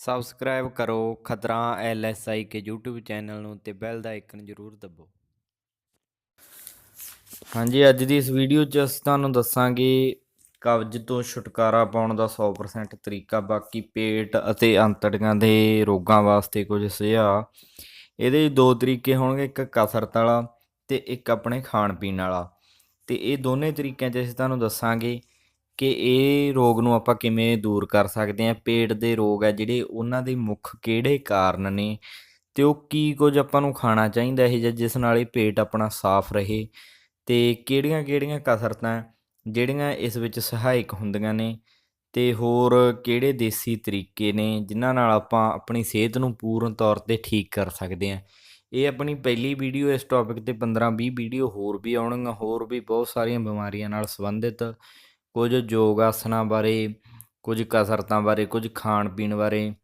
Subscribe ਕਰੋ ਖਤਰਾ ਐਲਐਸਆਈ ਕੇ YouTube ਚੈਨਲ ਨੂੰ ਤੇ ਬੈਲ ਦਾ ਆਈਕਨ ਜ਼ਰੂਰ ਦਬਾਓ ਹਾਂਜੀ, ਅੱਜ ਦੀ ਇਸ ਵੀਡੀਓ 'ਚ ਅਸੀਂ ਤੁਹਾਨੂੰ ਦੱਸਾਂਗੇ ਕਬਜ਼ ਤੋਂ ਛੁਟਕਾਰਾ ਪਾਉਣ ਦਾ 100% ਤਰੀਕਾ, ਬਾਕੀ ਪੇਟ ਅਤੇ ਅੰਤੜੀਆਂ ਦੇ ਰੋਗਾਂ ਵਾਸਤੇ ਕੁਝ ਸੁਝਾਅ ਇਹਦੇ ਦੋ ਤਰੀਕੇ ਹੋਣਗੇ, ਇੱਕ ਕਸਰਤ ਵਾਲਾ ਤੇ ਇੱਕ ਆਪਣੇ ਖਾਣ ਪੀਣ ਵਾਲਾ। ਤੇ ਇਹ ਦੋਨੇ ਤਰੀਕਿਆਂ 'ਚ ਅਸੀਂ ਤੁਹਾਨੂੰ ਦੱਸਾਂਗੇ ਕਿ ਇਹ ਰੋਗ ਨੂੰ ਆਪਾਂ ਕਿਵੇਂ ਦੂਰ ਕਰ ਸਕਦੇ ਹਾਂ? ਪੇਟ ਦੇ ਰੋਗ ਹੈ ਜਿਹੜੇ, ਉਹਨਾਂ ਦੇ ਮੁੱਖ ਕਿਹੜੇ ਕਾਰਨ ਨੇ? ਤੇ ਉਹ ਕੀ ਕੁਝ ਆਪਾਂ ਨੂੰ ਖਾਣਾ ਚਾਹੀਦਾ ਇਹ ਜਿਹਾ, ਜਿਸ ਨਾਲ ਇਹ ਪੇਟ ਆਪਣਾ ਸਾਫ਼ ਰਹੇ? ਤੇ ਕਿਹੜੀਆਂ-ਕਿਹੜੀਆਂ ਕਸਰਤਾਂ ਜਿਹੜੀਆਂ ਇਸ ਵਿੱਚ ਸਹਾਇਕ ਹੁੰਦੀਆਂ ਨੇ? ਤੇ ਹੋਰ ਕਿਹੜੇ ਦੇਸੀ ਤਰੀਕੇ ਨੇ, ਜਿਨ੍ਹਾਂ ਨਾਲ ਆਪਾਂ ਆਪਣੀ ਸਿਹਤ ਨੂੰ ਪੂਰਨ ਤੌਰ ਤੇ ਠੀਕ ਕਰ ਸਕਦੇ ਹਾਂ? ਇਹ ਆਪਣੀ ਪਹਿਲੀ ਵੀਡੀਓ, ਇਸ ਟੌਪਿਕ ਤੇ 15-20 ਵੀਡੀਓ ਹੋਰ ਵੀ ਆਉਣਗੀਆਂ, ਹੋਰ ਵੀ ਬਹੁਤ ਸਾਰੀਆਂ ਬਿਮਾਰੀਆਂ ਨਾਲ ਸੰਬੰਧਿਤ। ਕੁਝ ਯੋਗ ਆਸਨਾਂ ਬਾਰੇ, ਕੁਝ ਕਸਰਤਾਂ ਬਾਰੇ, ਕੁਝ ਖਾਣ ਪੀਣ ਬਾਰੇ।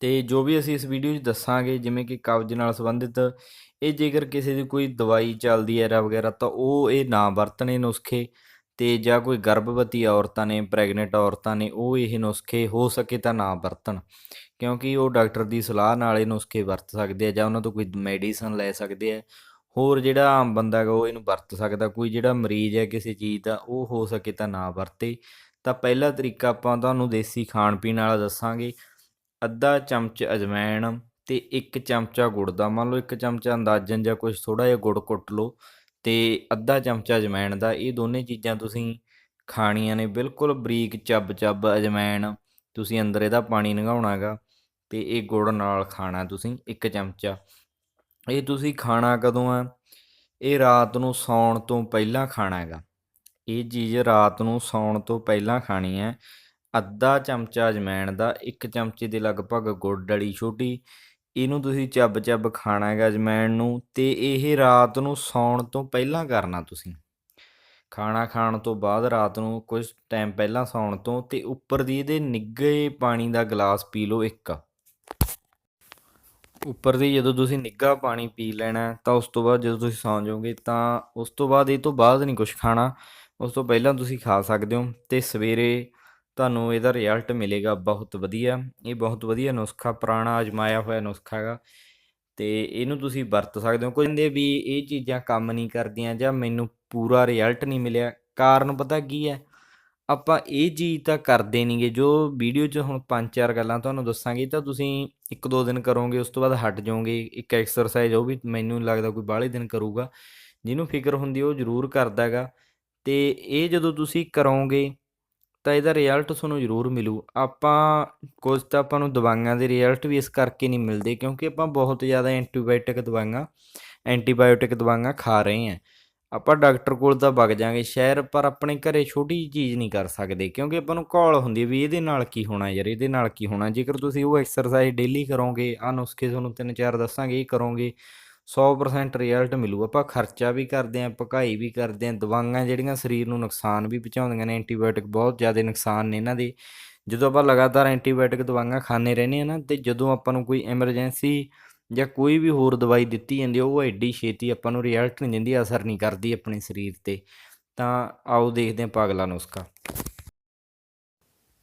ਤੇ ਜੋ ਵੀ ਅਸੀਂ ਇਸ ਵੀਡੀਓ 'ਚ ਦੱਸਾਂਗੇ, ਜਿਵੇਂ ਕਿ ਕਬਜ਼ ਨਾਲ ਸੰਬੰਧਿਤ, ਇਹ ਜੇਕਰ ਕਿਸੇ ਦੀ ਕੋਈ ਦਵਾਈ ਚੱਲਦੀ ਹੈ ਰਾ ਵਗੈਰਾ, ਤਾਂ ਉਹ ਇਹ ਨਾ ਵਰਤਣੇ ਨੁਸਖੇ ਤੇ ਜਾਂ ਕੋਈ ਗਰਭਵਤੀ ਔਰਤਾਂ ਨੇ, ਪ੍ਰੈਗਨੈਂਟ ਔਰਤਾਂ ਨੇ, ਉਹ ਇਹ ਨੁਸਖੇ ਹੋ ਸਕੇ ਤਾਂ ਨਾ ਵਰਤਣ। ਕਿਉਂਕਿ ਉਹ ਡਾਕਟਰ ਦੀ ਸਲਾਹ ਨਾਲ ਇਹ ਨੁਸਖੇ ਵਰਤ ਸਕਦੇ ਆ ਜਾਂ ਉਹਨਾਂ ਤੋਂ ਕੋਈ ਮੈਡੀਸਨ ਲੈ ਸਕਦੇ ਆ। ਹੋਰ ਜਿਹੜਾ ਆਮ ਬੰਦਾ ਗਾ ਉਹ ਇਹਨੂੰ ਵਰਤ ਸਕਦਾ, ਕੋਈ ਜਿਹੜਾ ਮਰੀਜ਼ ਹੈ ਕਿਸੇ ਚੀਜ਼ ਦਾ, ਉਹ ਹੋ ਸਕੇ ਤਾਂ ਨਾ ਵਰਤੇ। ਤਾਂ ਪਹਿਲਾ ਤਰੀਕਾ ਆਪਾਂ ਤੁਹਾਨੂੰ ਦੇਸੀ ਖਾਣ ਪੀਣ ਵਾਲਾ ਦੱਸਾਂਗੇ। ਅੱਧਾ ਚਮਚ ਅਜਵਾਇਣ ਤੇ ਇੱਕ ਚਮਚਾ ਗੁੜ ਦਾ, ਮੰਨ ਲਓ ਇੱਕ ਚਮਚਾ ਅੰਦਾਜ਼ਨ ਜਾਂ ਕੁਝ ਥੋੜਾ ਜਿਹਾ ਗੁੜ ਕੁੱਟ ਲਓ ਤੇ ਅੱਧਾ ਚਮਚਾ ਅਜਵਾਇਣ ਦਾ, ਇਹ ਦੋਨੇ ਚੀਜ਼ਾਂ ਤੁਸੀਂ ਖਾਣੀਆਂ ਨੇ। ਬਿਲਕੁਲ ਬਰੀਕ ਚੱਬ ਚੱਬ ਅਜਵਾਇਣ ਤੁਸੀਂ ਅੰਦਰ ਇਹਦਾ ਪਾਣੀ ਲੰਘਾਉਣਾ ਹੈਗਾ ਤੇ ਇਹ ਗੁੜ ਨਾਲ ਖਾਣਾ ਤੁਸੀਂ ਇੱਕ ਚਮਚਾ। ਇਹ ਤੁਸੀਂ ਖਾਣਾ ਕਦੋਂ ਆ? ਇਹ ਰਾਤ ਨੂੰ ਸੌਣ ਤੋਂ ਪਹਿਲਾਂ ਖਾਣਾ ਹੈਗਾ। ਇਹ ਚੀਜ਼ ਰਾਤ ਨੂੰ ਸੌਣ ਤੋਂ ਪਹਿਲਾਂ ਖਾਣੀ ਹੈ। ਅੱਧਾ ਚਮਚਾ ਅਜਵਾਇਣ ਦਾ, ਇੱਕ ਚਮਚੇ ਦੇ ਲਗਭਗ ਗੁੜ ਵਾਲੀ ਛੋਟੀ, ਇਹਨੂੰ ਤੁਸੀਂ ਚੱਬ ਚੱਬ ਖਾਣਾ ਹੈਗਾ ਅਜਵਾਇਣ ਨੂੰ ਤੇ ਇਹ ਰਾਤ ਨੂੰ ਸੌਣ ਤੋਂ ਪਹਿਲਾਂ ਕਰਨਾ ਤੁਸੀਂ। ਖਾਣਾ ਖਾਣ ਤੋਂ ਬਾਅਦ ਰਾਤ ਨੂੰ ਕੁਝ ਟਾਈਮ ਪਹਿਲਾਂ ਸੌਣ ਤੋਂ ਤੇ ਉੱਪਰ ਦੀ ਇਹਦੇ ਨਿੱਘੇ ਪਾਣੀ ਦਾ ਗਲਾਸ ਪੀ ਲਓ ਇੱਕ। ਉੱਪਰ ਦੀ ਜਦੋਂ ਤੁਸੀਂ ਨਿੱਘਾ ਪਾਣੀ ਪੀ ਲੈਣਾ, ਤਾਂ ਉਸ ਤੋਂ ਬਾਅਦ ਜਦੋਂ ਤੁਸੀਂ ਸੌਂ ਜਾਓਗੇ, ਤਾਂ ਉਸ ਤੋਂ ਬਾਅਦ, ਇਹ ਤੋਂ ਬਾਅਦ ਨਹੀਂ ਕੁਝ ਖਾਣਾ। ਉਸ ਤੋਂ ਪਹਿਲਾਂ ਤੁਸੀਂ ਖਾ ਸਕਦੇ ਹੋ ਤੇ ਸਵੇਰੇ ਤੁਹਾਨੂੰ ਇਹਦਾ ਰਿਜ਼ਲਟ ਮਿਲੇਗਾ ਬਹੁਤ ਵਧੀਆ। ਇਹ ਬਹੁਤ ਵਧੀਆ ਨੁਸਖਾ, ਪੁਰਾਣਾ ਅਜਮਾਇਆ ਹੋਇਆ ਨੁਸਖਾ ਹੈਗਾ। ਤੇ ਇਹਨੂੰ ਤੁਸੀਂ ਵਰਤ ਸਕਦੇ ਹੋ। ਕੋਈ ਕਹਿੰਦੇ ਵੀ ਇਹ ਚੀਜ਼ਾਂ ਕੰਮ ਨਹੀਂ ਕਰਦੀਆਂ ਜਾਂ ਮੈਨੂੰ ਪੂਰਾ ਰਿਜ਼ਲਟ ਨਹੀਂ ਮਿਲਿਆ। ਕਾਰਨ ਪਤਾ ਕੀ ਹੈ? ਆਪਾਂ ਇਹ ਚੀਜ਼ ਤਾਂ ਕਰਦੇ ਨਹੀਂਗੇ, ਜੋ ਵੀਡੀਓ 'ਚ ਹੁਣ ਪੰਜ ਚਾਰ ਗੱਲਾਂ ਤੁਹਾਨੂੰ ਦੱਸਾਂਗੇ, ਤਾਂ ਤੁਸੀਂ ਇੱਕ ਦੋ ਦਿਨ ਕਰੋਗੇ, ਉਸ ਤੋਂ ਬਾਅਦ ਹਟ ਜਾਓਗੇ, ਇੱਕ ਐਕਸਰਸਾਈਜ਼ ਉਹ ਵੀ ਮੈਨੂੰ ਲੱਗਦਾ ਕੋਈ ਬਾਹਲੇ ਦਿਨ ਕਰੂਗਾ, ਜਿਹਨੂੰ ਫਿਕਰ ਹੁੰਦੀ ਉਹ ਜ਼ਰੂਰ ਕਰਦਾ ਹੈਗਾ, ਤੇ ਇਹ ਜਦੋਂ ਤੁਸੀਂ ਕਰੋਗੇ, ਤਾਂ ਇਹਦਾ ਰਿਜ਼ਲਟ ਤੁਹਾਨੂੰ ਜ਼ਰੂਰ ਮਿਲੂ। ਆਪਾਂ ਕੁਝ ਤਾਂ ਆਪਾਂ ਨੂੰ ਦਵਾਈਆਂ ਦੇ ਰਿਜ਼ਲਟ ਵੀ ਇਸ ਕਰਕੇ ਨਹੀਂ ਮਿਲਦੇ, ਕਿਉਂਕਿ ਆਪਾਂ ਬਹੁਤ ਜ਼ਿਆਦਾ ਐਂਟੀਬਾਇਓਟਿਕ ਦਵਾਈਆਂ ਐਂਟੀਬਾਇਓਟਿਕ ਦਵਾਈਆਂ ਖਾ ਰਹੇ ਹਾਂ। ਆਪਾਂ ਡਾਕਟਰ ਕੋਲ ਤਾਂ ਵਗ ਜਾਾਂਗੇ ਸ਼ਹਿਰ, ਪਰ ਆਪਣੇ ਘਰੇ ਛੋਟੀ ਜਿਹੀ ਚੀਜ਼ ਨਹੀਂ ਕਰ ਸਕਦੇ, ਕਿਉਂਕਿ ਆਪਾਂ ਨੂੰ ਘੋਲ ਹੁੰਦੀ ਵੀ ਇਹਦੇ ਨਾਲ ਕੀ ਹੋਣਾ ਯਾਰ, ਇਹਦੇ ਨਾਲ ਕੀ ਹੋਣਾ, ਜੇਕਰ ਤੁਸੀਂ ਉਹ ਐਕਸਰਸਾਈਜ਼ ਡੇਲੀ ਕਰੋਗੇ ਆ ਨੁਸਖੇ ਤੁਹਾਨੂੰ ਤਿੰਨ ਚਾਰ ਦੱਸਾਂਗੇ, ਇਹ ਕਰੋਗੇ 100% ਰਿਜ਼ਲਟ ਮਿਲੂ। ਆਪਾਂ ਖਰਚਾ ਵੀ ਕਰਦੇ ਆਂ ਪਕਾਈ ਵੀ ਕਰਦੇ ਆਂ ਦਵਾਈਆਂ ਜਿਹੜੀਆਂ ਸਰੀਰ ਨੂੰ ਨੁਕਸਾਨ ਵੀ ਪਹੁੰਚਾਉਂਦੀਆਂ ਨੇ ਐਂਟੀਬਾਇਓਟਿਕ ਬਹੁਤ ਜ਼ਿਆਦਾ ਨੁਕਸਾਨ ਨੇ ਇਹਨਾਂ ਦੇ। ਜਦੋਂ ਆਪਾਂ ਲਗਾਤਾਰ ਐਂਟੀਬਾਇਓਟਿਕ ਦਵਾਈਆਂ ਖਾਣੇ ਰਹਿੰਦੇ ਆ ਨਾ, ਤੇ ਜਦੋਂ ਆਪਾਂ ਨੂੰ ਕੋਈ ਐਮਰਜੈਂਸੀ ਜਾਂ ਕੋਈ ਵੀ ਹੋਰ ਦਵਾਈ ਦਿੱਤੀ ਜਾਂਦੀ ਆ, ਉਹ ਐਡੀ ਛੇਤੀ ਆਪਾਂ ਨੂੰ ਰਿਜ਼ਲਟ ਨਹੀਂ ਦਿੰਦੀ ਅਸਰ ਨਹੀਂ ਕਰਦੀ ਆਪਣੇ ਸਰੀਰ ਤੇ। ਤਾਂ ਆਓ ਦੇਖਦੇ ਹਾਂ ਪਾਗਲਾ ਨੁਸਖਾ।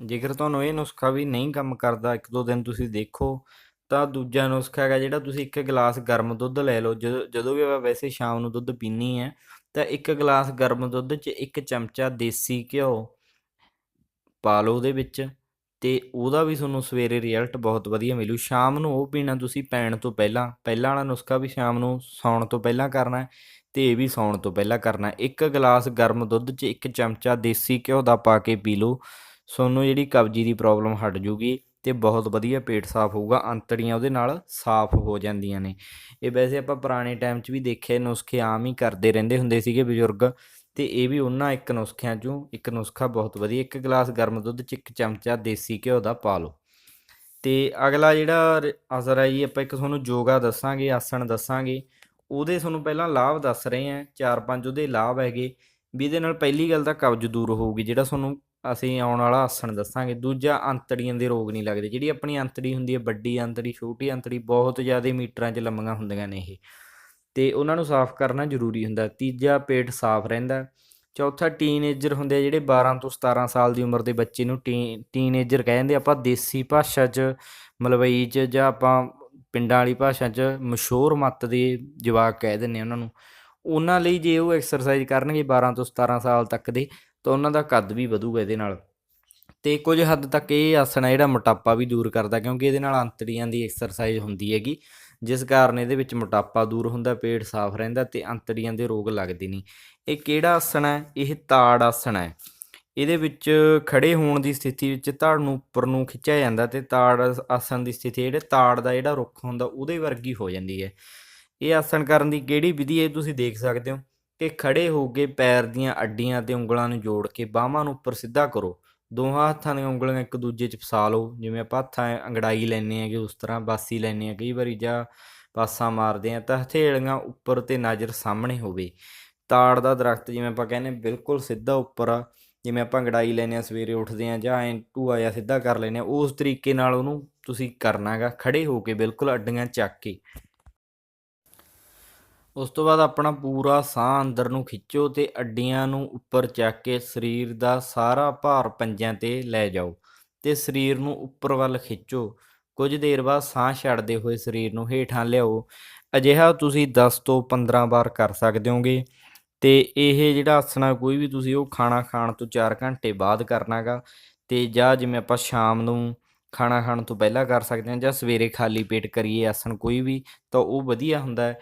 ਜੇਕਰ ਤੁਹਾਨੂੰ ਇਹ ਨੁਸਖਾ ਵੀ ਨਹੀਂ ਕੰਮ ਕਰਦਾ ਇੱਕ ਦੋ ਦਿਨ ਤੁਸੀਂ ਦੇਖੋ ਤਾਂ ਦੂਜਾ ਨੁਸਖਾ ਹੈਗਾ ਜਿਹੜਾ ਤੁਸੀਂ ਇੱਕ ਗਲਾਸ ਗਰਮ ਦੁੱਧ ਲੈ ਲਓ। ਜਦੋਂ ਜਦੋਂ ਵੀ ਆਪਾਂ ਵੈਸੇ ਸ਼ਾਮ ਨੂੰ ਦੁੱਧ ਪੀਣੀ ਹੈ ਤਾਂ ਇੱਕ ਗਲਾਸ ਗਰਮ ਦੁੱਧ 'ਚ ਇੱਕ ਚਮਚਾ ਦੇਸੀ ਘਿਓ ਪਾ ਲਓ ਉਹਦੇ ਵਿੱਚ। ਤੇ ਉਹਦਾ ਵੀ ਤੁਹਾਨੂੰ ਸਵੇਰੇ ਰਿਜ਼ਲਟ ਬਹੁਤ ਵਧੀਆ ਮਿਲੂ। ਸ਼ਾਮ ਨੂੰ ਉਹ ਪੀਣਾ ਤੁਸੀਂ ਪੈਣ ਤੋਂ ਪਹਿਲਾਂ ਪਹਿਲਾਂ ਵਾਲਾ ਨੁਸਖਾ ਵੀ ਸ਼ਾਮ ਨੂੰ ਸੌਣ ਤੋਂ ਪਹਿਲਾਂ ਕਰਨਾ ਹੈ ਤੇ ਇਹ ਵੀ ਸੌਣ ਤੋਂ ਪਹਿਲਾਂ ਕਰਨਾ ਇੱਕ ਗਲਾਸ ਗਰਮ ਦੁੱਧ 'ਚ ਇੱਕ ਚਮਚਾ ਦੇਸੀ ਘਿਓ ਦਾ ਪਾ ਕੇ ਪੀ ਲਓ। ਤੁਹਾਨੂੰ ਜਿਹੜੀ ਕਬਜੀ ਦੀ ਪ੍ਰੋਬਲਮ ਹਟ ਜੂਗੀ ਤੇ ਬਹੁਤ ਵਧੀਆ ਪੇਟ ਸਾਫ਼ ਹੋਊਗਾ, ਅੰਤੜੀਆਂ ਉਹਦੇ ਨਾਲ ਸਾਫ਼ ਹੋ ਜਾਂਦੀਆਂ ਨੇ। ਇਹ ਵੈਸੇ ਆਪਾਂ ਪੁਰਾਣੇ ਟਾਈਮ 'ਚ ਵੀ ਦੇਖੇ, ਨੁਸਖੇ ਆਮ ਹੀ ਕਰਦੇ ਰਹਿੰਦੇ ਹੁੰਦੇ ਸੀਗੇ ਬਜ਼ੁਰਗ। ਤੇ ਇਹ ਵੀ ਉਹਨਾਂ ਇੱਕ ਨੁਸਖਿਆਂ 'ਚੋਂ ਇੱਕ ਨੁਸਖਾ ਬਹੁਤ ਵਧੀਆ, ਇੱਕ ਗਲਾਸ ਗਰਮ ਦੁੱਧ 'ਚ ਇੱਕ ਚਮਚਾ ਦੇਸੀ ਘਿਓ ਦਾ ਪਾ ਲਓ। ਤੇ ਅਗਲਾ ਜਿਹੜਾ ਅਸਰ ਹੈ ਜੀ, ਆਪਾਂ ਇੱਕ ਤੁਹਾਨੂੰ ਯੋਗਾ ਦੱਸਾਂਗੇ, ਆਸਣ ਦੱਸਾਂਗੇ, ਉਹਦੇ ਤੁਹਾਨੂੰ ਪਹਿਲਾਂ ਲਾਭ ਦੱਸ ਰਹੇ ਆ ਚਾਰ ਪੰਜ ਉਹਦੇ ਲਾਭ ਹੈਗੇ, ਵੀ ਇਹਦੇ ਨਾਲ ਪਹਿਲੀ ਗੱਲ ਤਾਂ ਕਬਜ਼ ਦੂਰ ਹੋਊਗੀ, ਜਿਹੜਾ ਤੁਹਾਨੂੰ ਅਸੀਂ ਆਉਣ ਵਾਲਾ ਆਸਣ ਦੱਸਾਂਗੇ, ਦੂਜਾ ਅੰਤੜੀਆਂ ਦੇ ਰੋਗ ਨਹੀਂ ਲੱਗਦੇ, ਜਿਹੜੀ ਆਪਣੀ ਅੰਤੜੀ ਹੁੰਦੀ ਹੈ, ਵੱਡੀ ਅੰਤੜੀ, ਛੋਟੀ ਅੰਤੜੀ, ਬਹੁਤ ਜ਼ਿਆਦਾ ਮੀਟਰਾਂ 'ਚ ਲੰਮੀਆਂ ਹੁੰਦੀਆਂ ਨੇ ਇਹ। ਤੇ ਉਹਨਾਂ ਨੂੰ ਸਾਫ਼ ਕਰਨਾ ਜ਼ਰੂਰੀ ਹੁੰਦਾ, ਤੀਜਾ ਪੇਟ ਸਾਫ਼ ਰਹਿੰਦਾ। ਚੌਥਾ ਟੀਨੇਜਰ ਹੁੰਦੇ ਆ ਜਿਹੜੇ 12 ਤੋਂ 17 ਸਾਲ ਦੀ ਉਮਰ ਦੇ ਬੱਚੇ ਨੂੰ ਟੀ ਟੀਨੇਜਰ ਕਹਿੰਦੇ ਆਪਾਂ ਦੇਸੀ ਭਾਸ਼ਾ 'ਚ ਮਲਵਈ 'ਚ ਜਾਂ ਆਪਾਂ ਪਿੰਡਾਂ ਵਾਲੀ ਭਾਸ਼ਾ 'ਚ ਮਸ਼ਹੂਰ ਮੱਤ ਦੇ ਜਵਾਕ ਕਹਿ ਦਿੰਦੇ ਆ ਉਹਨਾਂ ਨੂੰ। ਉਹਨਾਂ ਲਈ ਜੇ ਉਹ ਐਕਸਰਸਾਈਜ਼ ਕਰਨਗੇ 12 ਤੋਂ 17 ਸਾਲ ਤੱਕ ਦੇ, ਤਾਂ ਉਹਨਾਂ ਦਾ ਕੱਦ ਵੀ ਵਧੂਗਾ ਇਹਦੇ ਨਾਲ। ਤੇ ਕੁਝ ਹੱਦ ਤੱਕ ਇਹ ਆਸਣ ਹੈ ਜਿਹੜਾ ਮੋਟਾਪਾ ਵੀ ਦੂਰ ਕਰਦਾ, ਕਿਉਂਕਿ ਇਹਦੇ ਨਾਲ ਅੰਤੜੀਆਂ ਦੀ ਐਕਸਰਸਾਈਜ਼ ਹੁੰਦੀ ਹੈਗੀ। ਜਿਸ ਕਾਰਨ ਇਹਦੇ ਵਿੱਚ ਮੋਟਾਪਾ ਦੂਰ ਹੁੰਦਾ, ਪੇਟ ਸਾਫ਼ ਰਹਿੰਦਾ ਤੇ ਅੰਤੜੀਆਂ ਦੇ ਰੋਗ ਲੱਗਦੇ ਨਹੀਂ ਇਹ ਕਿਹੜਾ ਆਸਣ ਹੈ? ਇਹ ਤਾੜ ਆਸਣ ਹੈ। ਇਹਦੇ ਵਿੱਚ ਖੜੇ ਹੋਣ ਦੀ ਸਥਿਤੀ ਵਿੱਚ ਧੜ ਨੂੰ ਉੱਪਰ ਨੂੰ ਖਿੱਚਿਆ ਜਾਂਦਾ ਤੇ ਤਾੜ ਆਸਣ ਦੀ ਸਥਿਤੀ ਜਿਹੜੇ ਤਾੜ ਦਾ ਜਿਹੜਾ ਰੁੱਖ ਹੁੰਦਾ, ਉਹਦੇ ਵਰਗੀ ਹੋ ਜਾਂਦੀ ਹੈ। ਇਹ ਆਸਣ ਕਰਨ ਦੀ ਕਿਹੜੀ ਵਿਧੀ ਹੈ ਤੁਸੀਂ ਦੇਖ ਸਕਦੇ ਹੋ ਕਿ ਖੜੇ ਹੋ ਕੇ ਪੈਰ ਦੀਆਂ ਅੱਡੀਆਂ ਤੇ ਉਂਗਲਾਂ ਨੂੰ ਜੋੜ ਕੇ ਬਾਹਾਂ ਨੂੰ ਉੱਪਰ ਸਿੱਧਾ ਕਰੋ। ਦੋਹਾਂ ਹੱਥਾਂ ਦੀਆਂ ਉਂਗਲੀਆਂ ਇੱਕ ਦੂਜੇ 'ਚ ਫਸਾ ਲਓ। ਜਿਵੇਂ ਆਪਾਂ ਹੱਥਾਂ ਅੰਗੜਾਈ ਲੈਂਦੇ ਹੈਗੇ, ਉਸ ਤਰ੍ਹਾਂ ਬਾਸੀ ਲੈਂਦੇ ਆ ਕਈ ਵਾਰੀ ਜਾਂ ਪਾਸਾ ਮਾਰਦੇ ਆ ਤਾਂ ਹਥੇਲੀਆਂ ਉੱਪਰ ਤੇ ਨਜ਼ਰ ਸਾਹਮਣੇ ਹੋਵੇ। ਤਾੜ ਦਾ ਦਰਖਤ ਜਿਵੇਂ ਆਪਾਂ ਕਹਿੰਦੇ ਬਿਲਕੁਲ ਸਿੱਧਾ ਉੱਪਰ ਆ। ਜਿਵੇਂ ਆਪਾਂ ਅੰਗੜਾਈ ਲੈਂਦੇ ਆ ਸਵੇਰੇ ਉੱਠਦੇ ਆ ਜਾਂ ਐਂ ਟੂਆ ਜਾਂ ਸਿੱਧਾ ਕਰ ਲੈਂਦੇ ਆ ਉਸ ਤਰੀਕੇ ਨਾਲ ਉਹਨੂੰ ਤੁਸੀਂ ਕਰਨਾ ਹੈਗਾ। ਖੜੇ ਹੋ ਕੇ ਬਿਲਕੁਲ ਅੱਡੀਆਂ ਚੱਕ ਕੇ ਉਸ ਤੋਂ ਬਾਅਦ ਆਪਣਾ ਪੂਰਾ ਸਾਹ ਅੰਦਰ ਨੂੰ ਖਿੱਚੋ ਤੇ ਅੱਡੀਆਂ ਨੂੰ ਉੱਪਰ ਚੱਕ ਕੇ ਸਰੀਰ ਦਾ ਸਾਰਾ ਭਾਰ ਪੰਜਿਆਂ ਤੇ ਲੈ ਜਾਓ ਤੇ ਸਰੀਰ ਨੂੰ ਉੱਪਰ ਵੱਲ ਖਿੱਚੋ। ਕੁਝ ਦੇਰ ਬਾਅਦ ਸਾਹ ਛੱਡਦੇ ਹੋਏ ਸਰੀਰ ਨੂੰ ਹੇਠਾਂ ਲਿਆਓ। ਅਜਿਹਾ ਤੁਸੀਂ 10 ਤੋਂ 15 ਵਾਰ ਕਰ ਸਕਦੇ ਹੋਗੇ ਤੇ ਇਹ ਜਿਹੜਾ ਆਸਣਾ ਕੋਈ ਵੀ ਤੁਸੀਂ ਉਹ ਖਾਣਾ ਖਾਣ ਤੋਂ 4 ਘੰਟੇ ਬਾਅਦ ਕਰਨਾਗਾ ਤੇ ਜਾਂ ਜਿਵੇਂ ਆਪਾਂ ਸ਼ਾਮ ਨੂੰ ਖਾਣਾ ਖਾਣ ਤੋਂ ਪਹਿਲਾਂ ਕਰ ਸਕਦੇ ਹਾਂ ਜਾਂ ਸਵੇਰੇ ਖਾਲੀ ਪੇਟ ਕਰੀਏ ਆਸਣ ਕੋਈ ਵੀ ਤਾਂ ਉਹ ਵਧੀਆ ਹੁੰਦਾ ਹੈ।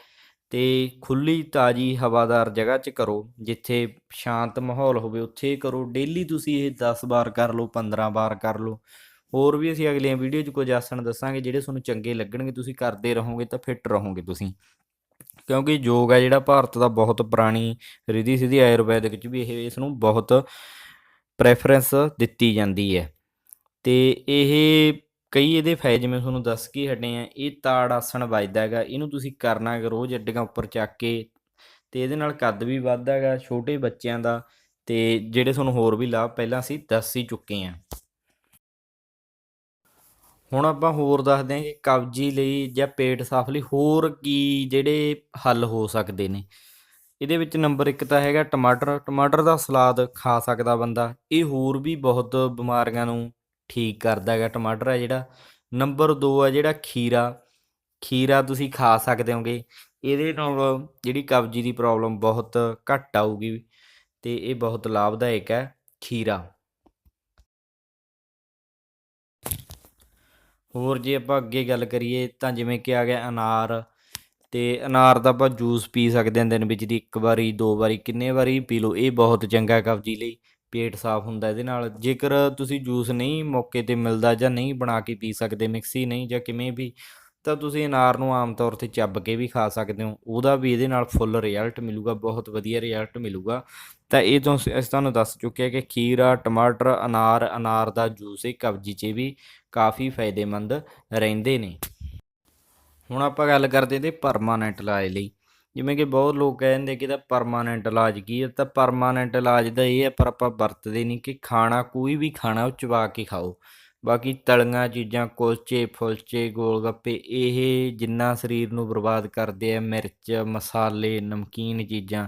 ਤੇ ਖੁੱਲੀ ਤਾਜੀ ਹਵਾਦਾਰ ਜਗ੍ਹਾ 'ਚ ਕਰੋ, ਜਿੱਥੇ ਸ਼ਾਂਤ ਮਾਹੌਲ ਹੋਵੇ, ਉੱਥੇ ਕਰੋ। ਡੇਲੀ ਤੁਸੀਂ ਇਹ 10 ਵਾਰ ਕਰ ਲਓ 15 ਵਾਰ ਕਰ ਲਓ। ਹੋਰ ਵੀ ਅਸੀਂ ਅਗਲੀਆਂ ਵੀਡੀਓ 'ਚ ਕੁਝ ਆਸਣ ਦੱਸਾਂਗੇ, ਜਿਹੜੇ ਤੁਹਾਨੂੰ ਚੰਗੇ ਲੱਗਣਗੇ, ਤੁਸੀਂ ਕਰਦੇ ਰਹੋਗੇ ਤਾਂ ਫਿੱਟ ਰਹੋਗੇ ਤੁਸੀਂ। ਕਿਉਂਕਿ ਯੋਗ ਹੈ ਜਿਹੜਾ ਭਾਰਤ ਦਾ ਬਹੁਤ ਪੁਰਾਣੀ ਰਿਧੀ ਸਿੱਧੀ ਆਯੁਰਵੈਦਿਕ 'ਚ ਵੀ ਇਹ, ਇਸ ਨੂੰ ਬਹੁਤ ਪ੍ਰੈਫਰੈਂਸ ਦਿੱਤੀ ਜਾਂਦੀ ਹੈ। ਤੇ ਇਹ ਕਈ ਇਹਦੇ ਫਾਇਦੇ ਮੈਂ ਤੁਹਾਨੂੰ ਦੱਸ ਕੇ ਹਟੇ ਆ, ਇਹ ਤਾੜ ਆਸਣ ਵੱਜਦਾ ਹੈਗਾ, ਇਹਨੂੰ ਤੁਸੀਂ ਕਰਨਾ ਹੈਗਾ ਰੋਜ਼ ਅੱਡੀਆਂ ਉੱਪਰ ਚੱਕ ਕੇ ਤੇ ਇਹਦੇ ਨਾਲ ਕੱਦ ਵੀ ਵੱਧਦਾ ਹੈਗਾ, ਛੋਟੇ ਬੱਚਿਆਂ ਦਾ ਤੇ ਜਿਹੜੇ ਤੁਹਾਨੂੰ ਹੋਰ ਵੀ ਲਾਭ ਪਹਿਲਾਂ ਅਸੀਂ ਦੱਸ ਹੀ ਚੁੱਕੇ ਆ। ਹੁਣ ਆਪਾਂ ਹੋਰ ਦੱਸਦੇ ਹਾਂ ਕਿ ਕਬਜੀ ਲਈ ਜਾਂ ਪੇਟ ਸਾਫ਼ ਲਈ ਹੋਰ ਕੀ ਜਿਹੜੇ ਹੱਲ ਹੋ ਸਕਦੇ ਨੇ। ਇਹਦੇ ਵਿੱਚ ਨੰਬਰ 1 ਤਾਂ ਹੈਗਾ ਟਮਾਟਰ ਟਮਾਟਰ ਦਾ ਸਲਾਦ ਖਾ ਸਕਦਾ ਬੰਦਾ, ਇਹ ਹੋਰ ਵੀ ਬਹੁਤ ਬਿਮਾਰੀਆਂ ਨੂੰ ਠੀਕ ਕਰਦਾ ਹੈਗਾ ਟਮਾਟਰ ਹੈ ਜਿਹੜਾ। ਨੰਬਰ 2 ਹੈ ਜਿਹੜਾ ਖੀਰਾ। ਖੀਰਾ ਤੁਸੀਂ ਖਾ ਸਕਦੇ ਹੋਗੇ। ਇਹਦੇ ਨਾਲ ਜਿਹੜੀ ਕਬਜੀ ਦੀ ਪ੍ਰੋਬਲਮ ਬਹੁਤ ਘੱਟ ਆਊਗੀ ਤੇ ਇਹ ਬਹੁਤ ਲਾਭਦਾਇਕ ਹੈ ਖੀਰਾ। ਹੋਰ ਜੇ ਆਪਾਂ ਅੱਗੇ ਗੱਲ ਕਰੀਏ ਤਾਂ ਜਿਵੇਂ ਕਿ ਆ ਗਿਆ ਅਨਾਰ ਤੇ ਅਨਾਰ ਦਾ ਆਪਾਂ ਜੂਸ ਪੀ ਸਕਦੇ ਹਾਂ ਦਿਨ ਵਿੱਚ ਦੀ ਇੱਕ ਵਾਰੀ, ਦੋ ਵਾਰੀ, ਕਿੰਨੇ ਵਾਰੀ ਪੀ ਲਓ। ਇਹ ਬਹੁਤ ਚੰਗਾ ਕਬਜੀ ਲਈ ਪੇਟ ਸਾਫ਼ ਹੁੰਦਾ ਇਹਦੇ ਨਾਲ। ਜੇਕਰ ਤੁਸੀਂ ਜੂਸ ਨਹੀਂ ਮੌਕੇ ਤੇ ਮਿਲਦਾ ਜਾਂ ਨਹੀਂ ਬਣਾ ਕੇ ਪੀ ਸਕਦੇ, ਮਿਕਸੀ ਨਹੀਂ ਜਾਂ ਕਿਵੇਂ ਵੀ, ਤਾਂ ਤੁਸੀਂ ਅਨਾਰ ਨੂੰ ਆਮ ਤੌਰ ਤੇ ਚੱਬ ਕੇ ਵੀ ਖਾ ਸਕਦੇ ਹੋ। ਉਹਦਾ ਵੀ ਇਹਦੇ ਨਾਲ ਫੁੱਲ ਰਿਜ਼ਲਟ ਮਿਲੂਗਾ, ਬਹੁਤ ਵਧੀਆ ਰਿਜ਼ਲਟ ਮਿਲੂਗਾ। ਤਾਂ ਇਹ ਤੋਂ ਅਸੀਂ ਤੁਹਾਨੂੰ ਦੱਸ ਚੁੱਕੇ ਹਾਂ ਕਿ ਖੀਰਾ, ਟਮਾਟਰ, ਅਨਾਰ ਅਨਾਰ ਦਾ ਜੂਸ ਇਹ ਕਬਜੀ 'ਚ ਵੀ ਕਾਫੀ ਫਾਇਦੇਮੰਦ ਰਹਿੰਦੇ ਨੇ। ਹੁਣ ਆਪਾਂ ਗੱਲ ਕਰਦੇ ਤੇ ਪਰਮਾਨੈਂਟ ਇਲਾਜ ਲਈ। ਜਿਵੇਂ ਕਿ ਬਹੁਤ ਲੋਕ ਕਹਿੰਦੇ ਕਿ ਇਹਦਾ ਪਰਮਾਨੈਂਟ ਇਲਾਜ ਕੀ ਹੈ, ਤਾਂ ਪਰਮਾਨੈਂਟ ਇਲਾਜ ਦਾ ਇਹ ਹੈ, ਪਰ ਆਪਾਂ ਵਰਤਦੇ ਨਹੀਂ ਕਿ ਖਾਣਾ ਕੋਈ ਵੀ ਖਾਣਾ ਉਹ ਚਬਾ ਕੇ ਖਾਓ। ਬਾਕੀ ਤਲੀਆਂ ਚੀਜ਼ਾਂ, ਕੁਲਚੇ, ਫੁਲਚੇ ਗੋਲ ਗੱਪੇ ਇਹ ਜਿੰਨਾ ਸਰੀਰ ਨੂੰ ਬਰਬਾਦ ਕਰਦੇ ਆ, ਮਿਰਚ, ਮਸਾਲੇ, ਨਮਕੀਨ ਚੀਜ਼ਾਂ,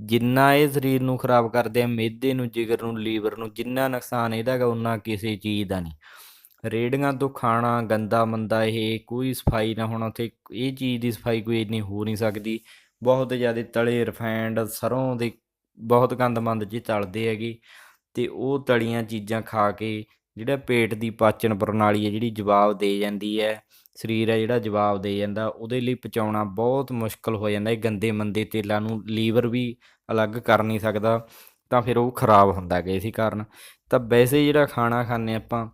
ਜਿੰਨਾ ਇਹ ਸਰੀਰ ਨੂੰ ਖਰਾਬ ਕਰਦੇ ਆ ਮਿਹਦੇ ਨੂੰ, ਜਿਗਰ ਨੂੰ, ਲੀਵਰ ਨੂੰ, ਜਿੰਨਾ ਨੁਕਸਾਨ ਇਹਦਾ ਹੈਗਾ ਉਨਾ ਕਿਸੇ ਚੀਜ਼ ਦਾ ਨਹੀਂ। ਰੇੜੀਆਂ ਤੋਂ ਖਾਣਾ ਗੰਦਾ ਮੰਦਾ ਇਹ ਕੋਈ ਸਫ਼ਾਈ ਨਾ ਹੋਣਾ ਤੇ ਇਹ ਚੀਜ਼ ਦੀ ਸਫ਼ਾਈ ਕੋਈ ਇੰਨੀ ਹੋ ਨਹੀਂ ਸਕਦੀ। ਬਹੁਤ ਜ਼ਿਆਦਾ ਤਲੇ ਰਿਫਾਈਂਡ ਸਰੋਂ ਦੇ ਬਹੁਤ ਗੰਦਮੰਦ ਜੀ ਤਲਦੇ ਹੈਗੇ ਤੇ ਉਹ ਤਲੀਆਂ ਚੀਜ਼ਾਂ ਖਾ ਕੇ ਜਿਹੜਾ ਪੇਟ ਦੀ ਪਾਚਨ ਪ੍ਰਣਾਲੀ ਹੈ, ਜਿਹੜੀ ਜਵਾਬ ਦੇ ਜਾਂਦੀ ਹੈ, ਸਰੀਰ ਹੈ ਜਿਹੜਾ ਜਵਾਬ ਦੇ ਜਾਂਦਾ, ਉਹਦੇ ਲਈ ਪਚਾਉਣਾ ਬਹੁਤ ਮੁਸ਼ਕਲ ਹੋ ਜਾਂਦਾ, ਇਹ ਗੰਦੇ ਮੰਦੇ ਤੇਲਾਂ ਨੂੰ ਲੀਵਰ ਵੀ ਅਲੱਗ ਕਰ ਨਹੀਂ ਸਕਦਾ, ਤਾਂ ਫਿਰ ਉਹ ਖਰਾਬ ਹੁੰਦਾ ਹੈ ਇਸੇ ਕਾਰਨ। ਤਾਂ ਵੈਸੇ ਜਿਹੜਾ ਖਾਣਾ ਖਾਂਦੇ ਆਪਾਂ,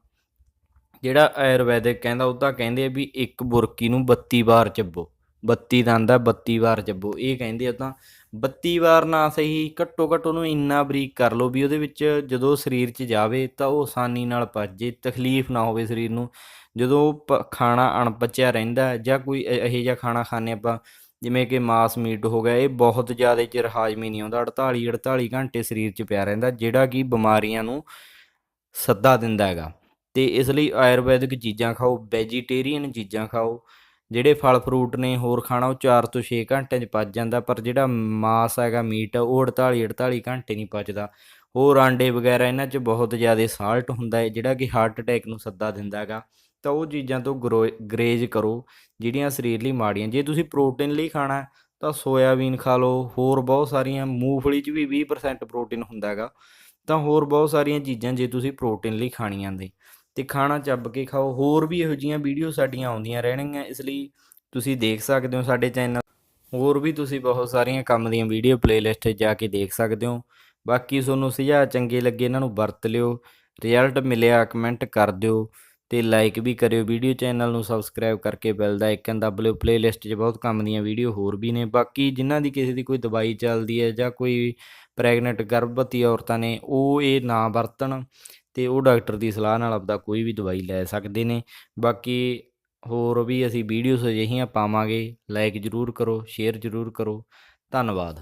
ਜਿਹੜਾ ਆਯੁਰਵੈਦਿਕ ਕਹਿੰਦਾ, ਉਹ ਤਾਂ ਕਹਿੰਦੇ ਆ ਵੀ ਇੱਕ ਬੁਰਕੀ ਨੂੰ 32 ਵਾਰ ਚੱਬੋ। 32 ਦੰਦ ਆ 32 ਵਾਰ ਜੱਬੋ। ਇਹ ਕਹਿੰਦੇ ਆ ਤਾਂ 32 ਵਾਰ ਨਾ ਸਹੀ, ਘੱਟੋ ਘੱਟ ਉਹਨੂੰ ਇੰਨਾ ਬਰੀਕ ਕਰ ਲਓ ਵੀ ਉਹਦੇ ਵਿੱਚ ਜਦੋਂ ਸਰੀਰ 'ਚ ਜਾਵੇ ਤਾਂ ਉਹ ਆਸਾਨੀ ਨਾਲ ਪਚ ਤਕਲੀਫ ਨਾ ਹੋਵੇ ਸਰੀਰ ਨੂੰ। ਜਦੋਂ ਉਹ ਪ- ਖਾਣਾ ਅਣਪਚਿਆ ਰਹਿੰਦਾ ਜਾਂ ਕੋਈ ਇਹੋ ਜਿਹਾ ਖਾਣਾ ਖਾਂਦੇ ਆਪਾਂ, ਜਿਵੇਂ ਕਿ ਮਾਸ ਮੀਟ ਹੋ ਗਿਆ, ਇਹ ਬਹੁਤ ਜ਼ਿਆਦਾ ਚਿਰ ਹਾਜ਼ਮੀ ਨਹੀਂ ਆਉਂਦਾ 48 48 ਘੰਟੇ ਸਰੀਰ 'ਚ ਪਿਆ ਰਹਿੰਦਾ, ਜਿਹੜਾ ਕਿ ਬਿਮਾਰੀਆਂ ਨੂੰ ਸੱਦਾ ਦਿੰਦਾ ਹੈਗਾ। ਤੇ ਇਸ ਲਈ ਆਯੁਰਵੈਦਿਕ ਚੀਜ਼ਾਂ ਖਾਓ, ਵੈਜੀਟੇਰੀਅਨ ਚੀਜ਼ਾਂ ਖਾਓ ਜਿਹੜੇ ਫਲ ਫਰੂਟ ਨੇ, ਹੋਰ ਖਾਣਾ ਉਹ 4 ਤੋਂ 6 ਘੰਟਿਆਂ 'ਚ ਪਚ ਜਾਂਦਾ, ਪਰ ਜਿਹੜਾ ਮਾਸ ਹੈਗਾ, ਮੀਟ, ਉਹ 48 48 ਘੰਟੇ ਨਹੀਂ ਪਚਦਾ। ਹੋਰ ਆਂਡੇ ਵਗੈਰਾ ਇਹਨਾਂ 'ਚ ਬਹੁਤ ਜ਼ਿਆਦਾ ਸਾਲਟ ਹੁੰਦਾ ਹੈ, ਜਿਹੜਾ ਕਿ ਹਾਰਟ ਅਟੈਕ ਨੂੰ ਸੱਦਾ ਦਿੰਦਾ ਹੈਗਾ। ਤਾਂ ਉਹ ਚੀਜ਼ਾਂ ਤੋਂ ਗਰੋ, ਗਰੇਜ ਕਰੋ, ਜਿਹੜੀਆਂ ਸਰੀਰ ਲਈ ਮਾੜੀਆਂ। ਜੇ ਤੁਸੀਂ ਪ੍ਰੋਟੀਨ ਲਈ ਖਾਣਾ ਤਾਂ ਸੋਇਆਬੀਨ ਖਾ ਲਓ, ਹੋਰ ਬਹੁਤ ਸਾਰੀਆਂ, ਮੂੰਗਫਲੀ 'ਚ ਵੀ 20% ਪ੍ਰੋਟੀਨ ਹੁੰਦਾ ਹੈਗਾ। ਤਾਂ ਹੋਰ ਬਹੁਤ ਸਾਰੀਆਂ ਚੀਜ਼ਾਂ ਜੇ ਤੁਸੀਂ ਪ੍ਰੋਟੀਨ ਲਈ ਖਾਣੀਆਂ ਦੇ ਤੇ ਖਾਣਾ ਚੱਬ ਕੇ ਖਾਓ। ਹੋਰ ਵੀ ਇਹੋ ਜਿਹੀਆਂ ਵੀਡੀਓ ਸਾਡੀਆਂ ਆਉਂਦੀਆਂ ਰਹਿਣਗੀਆਂ, ਇਸ ਲਈ ਤੁਸੀਂ ਦੇਖ ਸਕਦੇ ਹੋ ਸਾਡੇ ਚੈਨਲ। ਹੋਰ ਵੀ ਤੁਸੀਂ ਬਹੁਤ ਸਾਰੀਆਂ ਕੰਮ ਦੀਆਂ ਵੀਡੀਓ ਪਲੇਲਿਸਟ 'ਚ ਜਾ ਕੇ ਦੇਖ ਸਕਦੇ ਹੋ। ਬਾਕੀ ਤੁਹਾਨੂੰ ਸੁਝਾਅ ਚੰਗੇ ਲੱਗੇ, ਇਹਨਾਂ ਨੂੰ ਵਰਤ ਲਿਓ। ਰਿਜ਼ਲਟ ਮਿਲਿਆ ਕਮੈਂਟ ਕਰ ਦਿਓ ਤੇ ਲਾਈਕ ਵੀ ਕਰਿਓ। ਵੀਡੀਓ ਚੈਨਲ ਨੂੰ ਸਬਸਕ੍ਰਾਈਬ ਕਰਕੇ ਬੈਲ ਦਾ ਆਈਕਨ ਦਬ ਲਿਓ। ਪਲੇਲਿਸਟ 'ਚ ਬਹੁਤ ਕੰਮ ਦੀਆਂ ਵੀਡੀਓ ਹੋਰ ਵੀ ਨੇ। ਬਾਕੀ ਜਿਨ੍ਹਾਂ ਦੀ ਕਿਸੇ ਦੀ ਕੋਈ ਦਵਾਈ ਚੱਲਦੀ ਹੈ ਜਾਂ ਕੋਈ ਪ੍ਰੈਗਨੈਂਟ ਗਰਭਵਤੀ ਔਰਤਾਂ ਨੇ, ਉਹ ਇਹ ਨਾ ਵਰਤਣ। ਤੇ ਉਹ ਡਾਕਟਰ ਦੀ ਸਲਾਹ ਨਾਲ ਆਪਦਾ ਕੋਈ ਵੀ ਦਵਾਈ ਲੈ ਸਕਦੇ ਨੇ। ਬਾਕੀ ਹੋਰ ਵੀ ਅਸੀਂ ਵੀਡੀਓਜ਼ ਅਜਿਹੀਆਂ ਪਾਵਾਂਗੇ ਲਾਈਕ ਜ਼ਰੂਰ ਕਰੋ ਸ਼ੇਅਰ ਜ਼ਰੂਰ ਕਰੋ। ਧੰਨਵਾਦ।